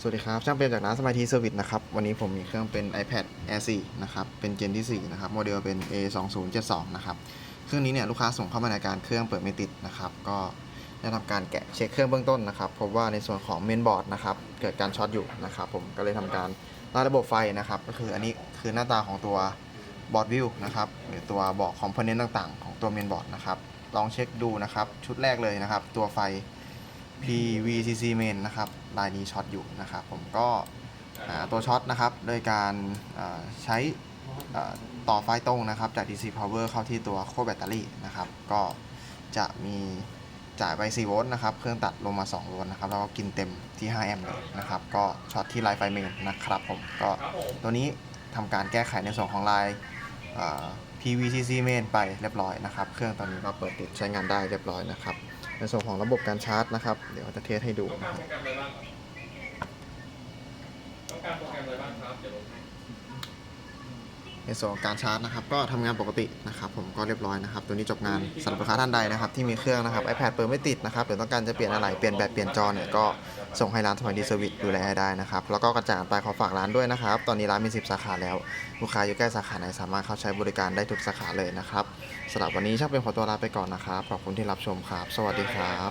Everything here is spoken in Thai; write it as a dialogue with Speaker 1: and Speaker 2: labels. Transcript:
Speaker 1: สวัสดีครับ ช่างเปรมจากร้านสมาธิเซอร์วิสนะครับ วันนี้ผมมีเครื่องเป็น iPad Air 4 นะครับ เป็นเจนที่ 4 นะครับ โมเดลเป็น A 2 0 7 2นะครับ เครื่องนี้เนี่ยลูกค้าส่งเข้ามาในการเครื่องเปิดไม่ติดนะครับ ก็ได้ทำการแกะเช็คเครื่องเบื้องต้นนะครับ พบว่าในส่วนของเมนบอร์ดนะครับ เกิดการช็อตอยู่นะครับ ผมก็เลยทำการล่ระบบไฟนะครับ ก็คืออันนี้คือหน้าตาของตัวบอร์ดวิวนะครับ หรือตัวบอกคอมโพเนนต์ต่างๆ ของตัวเมนบอร์ดนะครับ ลองเช็คดูนะครับ ชุดแรกเลยนะครับ ตัวไฟ PVCC main นะครับลายนี้ช็อตอยู่นะครับ ผมก็หาตัวช็อตนะครับ โดยการใช้ต่อไฟตรงนะครับ จาก DC power เข้าที่ตัวโคแบตเตอรี่นะครับ ก็จะมีจ่ายไป 4 โวลต์นะครับ เครื่องตัดลงมา 2 โวลต์นะครับ แล้วก็กินเต็มที่ 5 แอมป์เลยนะครับ ก็ช็อตที่ลายไฟเมนนะครับผม ก็ตัวนี้ทำการแก้ไขในส่วนของลาย PVCC main ไปเรียบร้อยนะครับ เครื่องตอนนี้ก็เปิดติดใช้งานได้เรียบร้อยนะครับ ในส่วนของระบบการชาร์จนะครับ เดี๋ยวจะเทสให้ดู
Speaker 2: ต้องการโปรแกรมอะไรบ้างครับต้องการโปรแกรมอะไรบ้างครับเดี๋ยวลง ให้
Speaker 1: ในส่วนของการชาร์จนะครับก็ทำงานปกตินะครับผมก็เรียบร้อยนะครับตัวนี้จบงานสำหรับลูกค้าท่านใดนะครับที่มีเครื่องนะครับ iPad เปิดไม่ติดนะครับหรือต้องการจะเปลี่ยนอะไรเปลี่ยนแบตเปลี่ยนจอเนี่ยก็ส่งให้ร้านสมัยดีเซอร์วิสดูแลให้ได้นะครับแล้วก็กระจายไปขอฝากร้านด้วยนะครับตอนนี้ร้านมี 10 สาขาแล้วลูกค้าอยู่ใกล้สาขาไหนสามารถเข้าใช้บริการได้ทุกสาขาเลยนะครับสำหรับวันนี้ช่างเป็นขอตัวลาไปก่อนนะครับขอบคุณที่รับชมครับ สวัสดีครับ